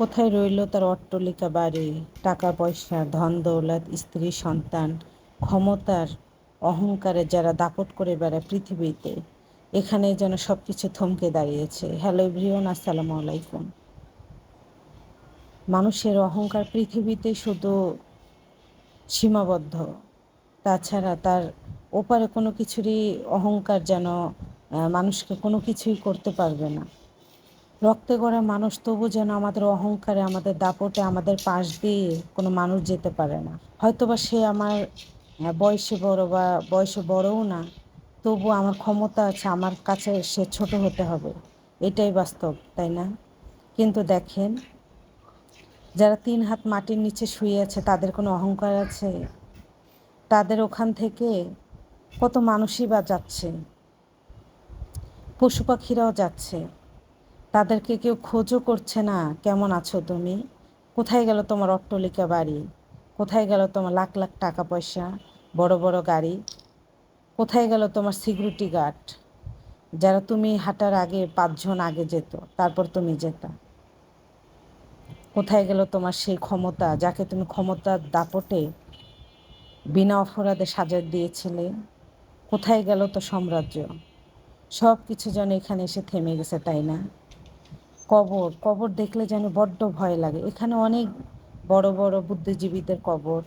কোথায় রইল তার অট্টলিকা বাড়ি? টাকা, পয়সা, ধন, দৌলত, স্ত্রী, সন্তান, ক্ষমতার অহংকারে যারা দাপট করে বেড়ায় পৃথিবীতে এখানে যেন সব কিছু থমকে দাঁড়িয়েছে। হ্যালো এভরিওয়ান, আসসালামু আলাইকুম। মানুষের অহংকার পৃথিবীতে শুধু সীমাবদ্ধ। তাছাড়া তার ওপারে কোনো কিছুরই অহংকার যেন মানুষকে কোনো কিছুই করতে পারবে না। রক্তে গড়া মানুষ তবু যেন আমাদের অহংকারে, আমাদের দাপটে, আমাদের পাশ দিয়ে কোনো মানুষ যেতে পারে না। হয়তোবা সে আমার বয়সে বড় বা বয়সে বড়ও না, তবু আমার ক্ষমতা আছে, আমার কাছে সে ছোট হতে হবে। এটাই বাস্তব, তাই না? কিন্তু দেখেন, যারা তিন হাত মাটির নিচে শুয়ে আছে, তাদের কোনো অহংকার আছে? তাদের ওখান থেকে কত মানুষই বা যাচ্ছে? পশু পাখিরাও যাচ্ছে। তাদেরকে কেউ খোঁজও করছে না, কেমন আছো তুমি? কোথায় গেল তোমার অট্টলিকা বাড়ি? কোথায় গেল তোমার লাখ লাখ টাকা পয়সা? বড় বড় গাড়ি? কোথায় গেল তোমার সিকিউরিটি গার্ড? যারা তুমি হাঁটার আগে পাঁচজন আগে যেত, তারপর তুমি যেতা। কোথায় গেল তোমার সেই ক্ষমতা, যাকে তুমি ক্ষমতার দাপটে বিনা অপরাধে সাজা দিয়েছিলে? কোথায় গেল তো সাম্রাজ্য? সব কিছু যেন এখানে এসে থেমে গেছে, তাই না? কবর কবর দেখলে যেন বড্ড ভয় লাগে। এখানে অনেক বড় বড় বুদ্ধিজীবীদের কবর।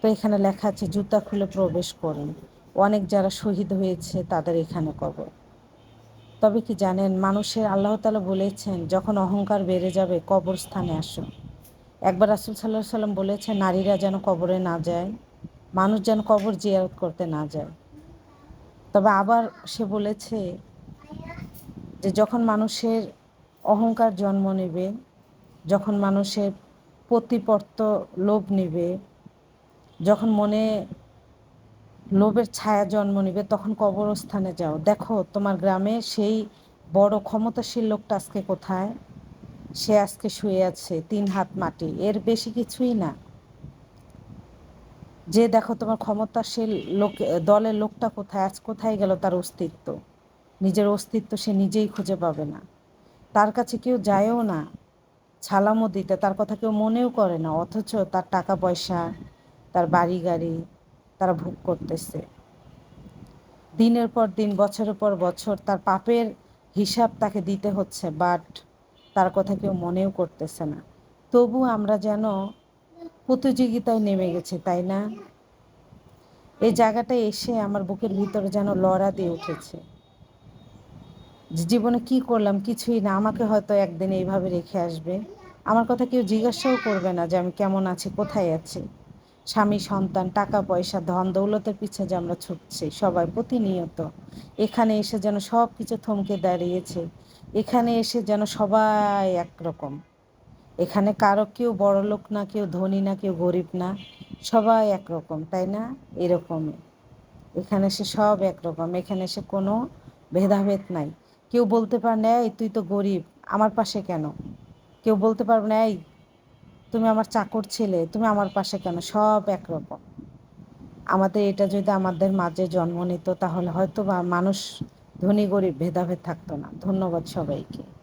তো এখানে লেখা আছে, জুতা খুলে প্রবেশ করুন। অনেক যারা শহীদ হয়েছে, তাদের এখানে কবর। তবে কি জানেন, মানুষের, আল্লাহ তালা বলেছেন, যখন অহংকার বেড়ে যাবে, কবরস্থানে আসো একবার রাসুল সাল্লাহ সাল্লাম বলেছেন, নারীরা যেন কবরে না যায়, মানুষ যেন কবর জিয়ারত করতে না যায়। তবে আবার সে বলেছে যে, যখন মানুষের অহংকার জন্ম নেবে, যখন মানুষের প্রতিপর্ত লোভ নেবে, যখন মনে লোভের ছায়া জন্ম নেবে, তখন কবরস্থানে যাও। দেখো, তোমার গ্রামে সেই বড় ক্ষমতাশীল লোকটা আজকে কোথায়? সে আজকে শুয়ে আছে, তিন হাত মাটি। এর বেশি কিছুই না। যে দেখো, তোমার ক্ষমতাশীল লোক, দলের লোকটা কোথায়, আজ কোথায় গেল তার অস্তিত্ব? নিজের অস্তিত্ব সে নিজেই খুঁজে পাবে না। তার কাছে কেউ যায়ও না, ছালামও দিতে, তার কথা কেউ মনেও করে না, অথচ তার টাকা পয়সা, তার বাড়ি গাড়ি, তারা ভোগ করতেছে। দিনের পর দিন, বছরের পর বছর তার পাপের হিসাব তাকে দিতে হচ্ছে বাট তার কথা কেউ মনেও করতেছে না। তবু আমরা যেন প্রতিযোগিতায় নেমে গেছি, তাই না? এই জায়গাটায় এসে আমার বুকের ভিতরে যেন লড়া দিয়ে উঠেছে। যে জীবনে কি করলাম কিছুই না, আমাকে হয়তো একদিন এইভাবে রেখে আসবে। আমার কথা কেউ জিজ্ঞাসাও করবে না যে আমি কেমন আছি, কোথায় আছি। স্বামী, সন্তান, টাকা, পয়সা, ধন, দৌলতের পিছে যে আমরা ছুটছি, সবাই প্রতিনিয়ত। এখানে এসে যেন সব কিছু থমকে দাঁড়িয়েছে, এখানে এসে যেন সবাই একরকম। এখানে কারও কেউ বড় লোক না, কেউ ধনী না, কেউ গরিব না, সবাই একরকম, তাই না? এরকমই। এখানে এসে সব একরকম, এখানে এসে কোনো ভেদাভেদ নাই। কেউ বলতে পার না, এই তুই তো গরিব, আমার পাশে কেন? কেউ বলতে পারবে না, এই তুমি আমার চাকর ছেলে, তুমি আমার পাশে কেন? সব একরকম। আমাদের এটা যদি আমাদের মাঝে জন্ম নিত, তাহলে হয়তো বা মানুষ ধনী, গরিব, ভেদাভেদ থাকতো না। ধন্যবাদ সবাইকে।